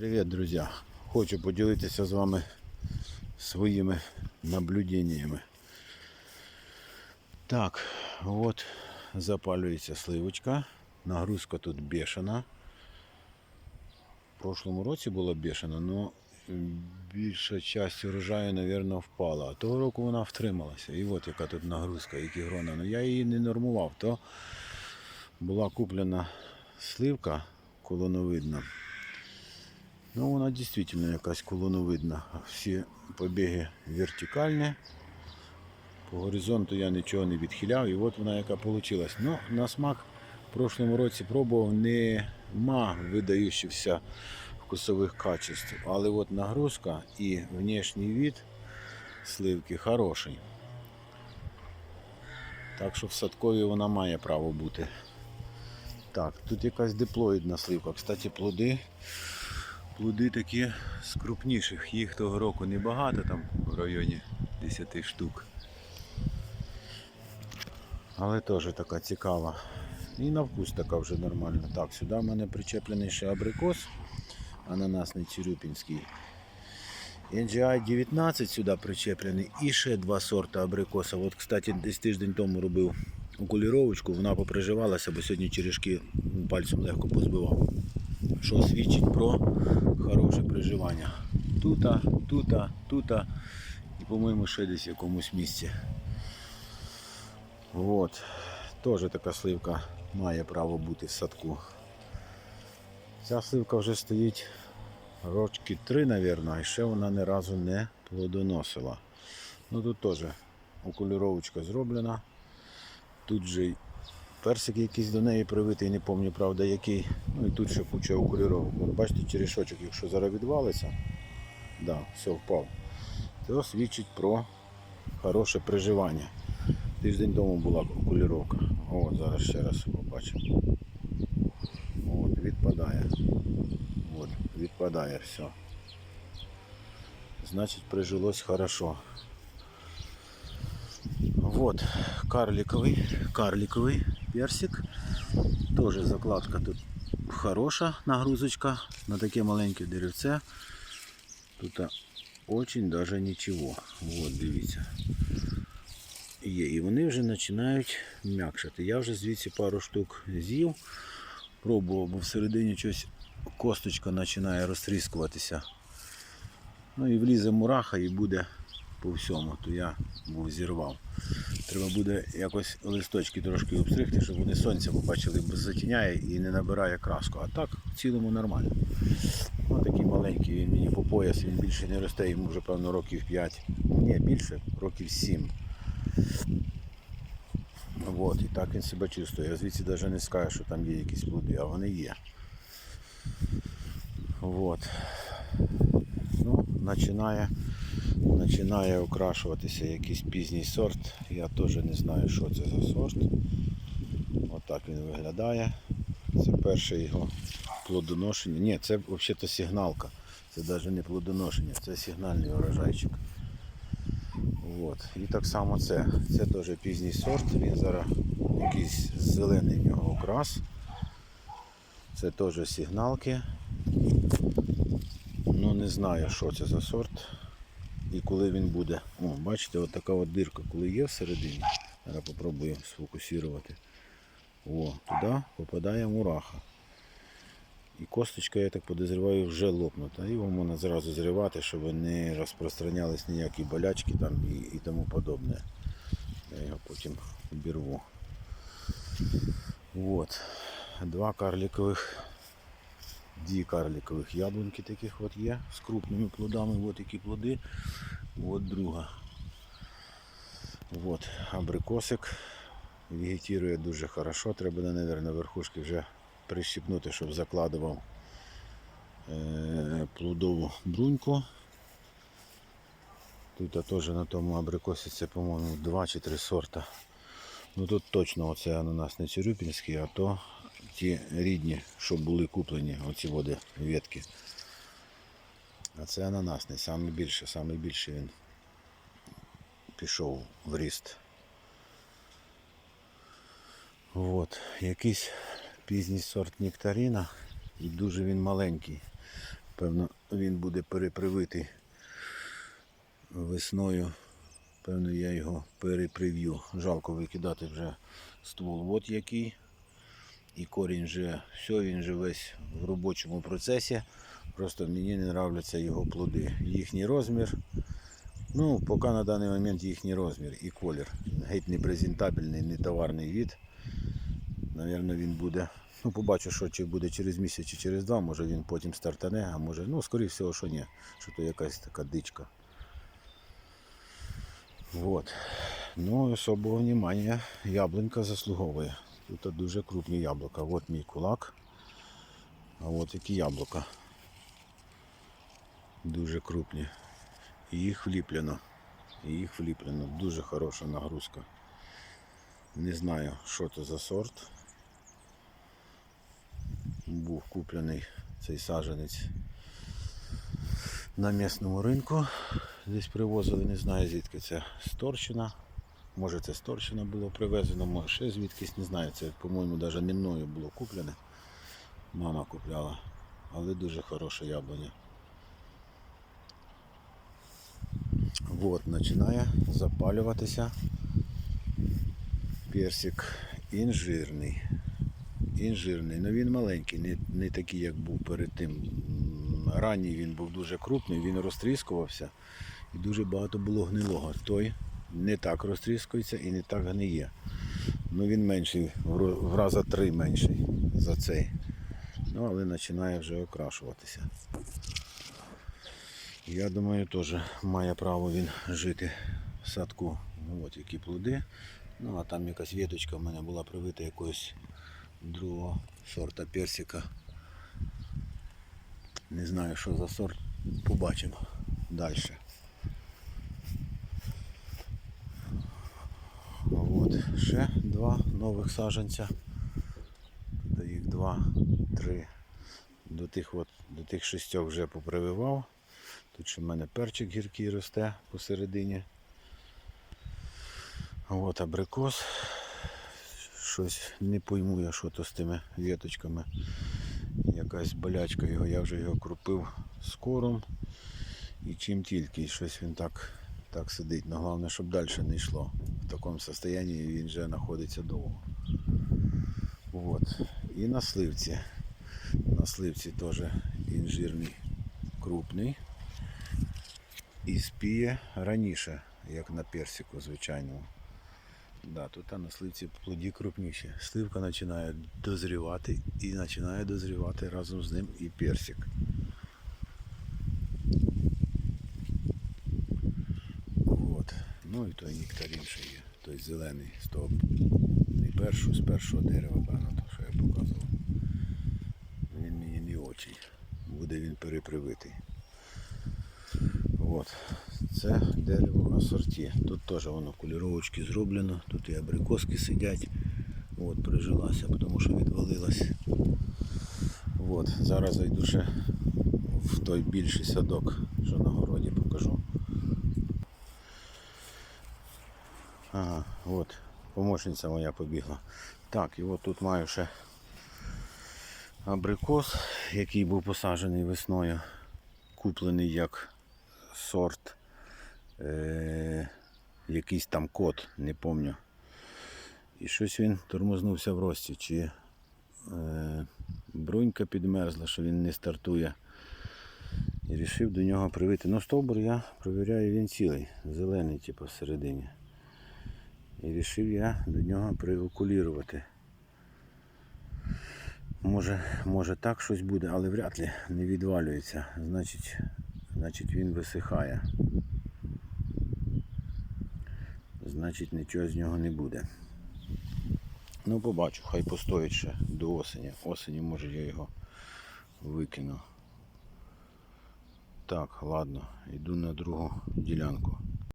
Привіт, друзі! Хочу поділитися з вами своїми наблюденнями. Так, от запалюється сливочка. Нагрузка тут бешена. В прошлому році була бешена, але більша часть урожаю, мабуть, впала. А того року вона втрималася. І от яка тут нагрузка, які грона. Ну я її не нормував. То була куплена сливка колоновидна. Ну, вона дійсно якась колоновидна. Всі побіги вертикальні. По горизонту я нічого не відхиляв, і от вона яка вийшла. Ну, на смак в прошлому році пробував нема видаючихся вкусових качеств. Але от нагрузка і внешній від сливки хороший. Так що в садкові вона має право бути. Так, тут якась диплоїдна сливка. Кстати, плоди. Плоди такі з крупніших. Їх того року небагато, там в районі 10 штук. Але теж така цікава. І на вкус така вже нормальна. Так, сюди в мене причеплений ще абрикос, ананасний цирюпінський. NGI 19 сюди причеплений і ще два сорта абрикоса. От, кстати, десь тиждень тому робив окуліровочку, вона поприживалася, бо сьогодні черешки пальцем легко позбивав. Що свідчить про хороше приживання. Тута, тута, тута і, по-моєму, ще десь в якомусь місці. От. Теж така сливка має право бути в садку. Ця сливка вже стоїть рочки три, мабуть, і ще вона ні разу не плодоносила. Ну тут теж окуліровочка зроблена. Тут же персик якийсь до неї привитий, не пам'ятаю, правда, який. Ну і тут ще куча окуліровок. От бачите, черешочок, якщо зараз відвалиться, да, все впав, то свідчить про хороше приживання. Тиждень тому була окуліровка. О, зараз ще раз побачимо. От, відпадає. От, відпадає все. Значить прижилось хорошо. Вот карликовий, карликовий персик. Тоже закладка тут хороша нагрузочка на таке маленьке деревце. Тут очень даже нічого. Вот, дивіться. Є. І вони вже починають м'якшати. Я вже звідси пару штук з'їв, пробував, бо всередині щось косточка починає розтріскуватися. Ну і влізе мураха і буде по всьому, то я був зірвав. Треба буде якось листочки трошки обстригти, щоб вони сонця побачили, бо затіняє і не набирає краску. А так в цілому нормально. Ось такий маленький, він мені по пояс, він більше не росте, йому вже певно років 5. Ні, більше, років 7. Вот, і так він себе чувствує. Я звідси навіть не скажу, що там є якісь плоди, а вони є. Вот. Ну, починає, починає окрашуватися якийсь пізній сорт. Я теж не знаю, що це за сорт. Отак він виглядає. Це перше його плодоношення. Ні, це взагалі сигналка. Це навіть не плодоношення, це сигнальний урожайчик. От. І так само це. Це теж пізній сорт. Він зараз якийсь зелений в нього окрас. Це теж сигналки. Ну не знаю, що це за сорт і коли він буде. О, бачите, от така от дирка, коли є всередині. Зараз попробую сфокусувати. О, туди попадає мураха. І косточка, я так подозріваю, вже лопнута. Його можна зразу зривати, щоб не розпространялись ніякі болячки там і, і тому подобне. Я його потім обірву. Вот. Два карликових, дві карликових яблунки таких от є з крупними плодами. От які плоди. От друга. Вот абрикосик. Вегетує дуже хорошо. Треба, мабуть, верхушки вже прищипнути, щоб закладував е, плодову бруньку. Тут теж на тому абрикосі це, по-моєму, два чи три сорта. Ну тут точно оце ананас не цирюпінський, а то ті рідні, що були куплені, оці води ветки. А це ананасний, саме більше, саме більше він пішов в ріст. От, якийсь пізній сорт нектарина і дуже він маленький. Певно, він буде перепривитий весною. Певно, я його переприв'ю. Жалко викидати вже ствол. От який. І корінь вже все, він вже весь в робочому процесі. Просто мені не нравляться його плоди. Їхній розмір. Ну, поки на даний момент їхній розмір і колір. Геть не презентабельний, не товарний від. Навірно, він буде. Ну, побачу, що чи буде через місяць, чи через два, може він потім стартане, а може, ну, скоріше всього, що ні. Що то якась така дичка. Вот. Ну, особого внимання яблунька заслуговує. Тут дуже крупні яблука. От мій кулак. А от які яблука. Дуже крупні. І їх вліплено. І їх вліплено. Дуже хороша нагрузка. Не знаю, що це за сорт. Був куплений цей саджанець на місному ринку. Десь привозили, не знаю звідки це з Торчина. Може це з Торчина було привезено, може ще звідкись, не знаю. Це, по-моєму, навіть не мною було куплене. Мама купляла. Але дуже хороша яблуня. Вот, починає запалюватися персик інжирний. Інжирний, але він маленький, не, не такий, як був перед тим. Ранній він був дуже крупний, він розтріскувався і дуже багато було гнилого. Той не так розтріскується і не так гниє. Ну він менший, в раза три менший за цей. Ну, але починає вже окрашуватися. Я думаю, теж має право він жити в садку. Ну, От які плоди. Ну а там якась віточка в мене була привита якогось другого сорта персика. Не знаю, що за сорт. Побачимо далі. От, ще два нових саджанця. Тут їх два, три. До тих, от, до тих шістьох вже попрививав. Тут ще в мене перчик гіркий росте посередині. От абрикос. Щось не пойму я, що то з тими віточками. Якась болячка його, я вже його крупив з кором. І чим тільки, щось він так, так сидить. Но головне, щоб далі не йшло. В такому стані він вже знаходиться довго. От. І на сливці. На сливці теж інжирний крупний. І спіє раніше, як на персику звичайному. Да, тут на сливці плоді крупніші. Сливка починає дозрівати і починає дозрівати разом з ним і персик. От. Ну і той нектарин ще є. Той зелений того не першого, з першого дерева, певно, що я показував. Він мені не очень. Буде він перепривитий. От. Це дерево асорті. Тут теж воно кольоровочки зроблено, тут і абрикоски сидять. От, прижилася, тому що відвалилась. От, зараз зайду ще в той більший садок, що на городі покажу. Ага, от, помощниця моя побігла. Так, і от тут маю ще абрикос, який був посаджений весною, куплений як сорт, е- якийсь там код, не пам'ятаю. І щось він тормознувся в рості, чи е- брунька підмерзла, що він не стартує. І вирішив до нього привити. Ну, стовбур я провіряю, він цілий, зелений, типу, всередині. І вирішив я до нього приокулірувати. Може, може так щось буде, але вряд ли не відвалюється. Значить, значить він висихає. Значить нічого з нього не буде. Ну побачу, хай постоїть ще до осені. Осені може я його викину. Так, ладно, йду на другу ділянку.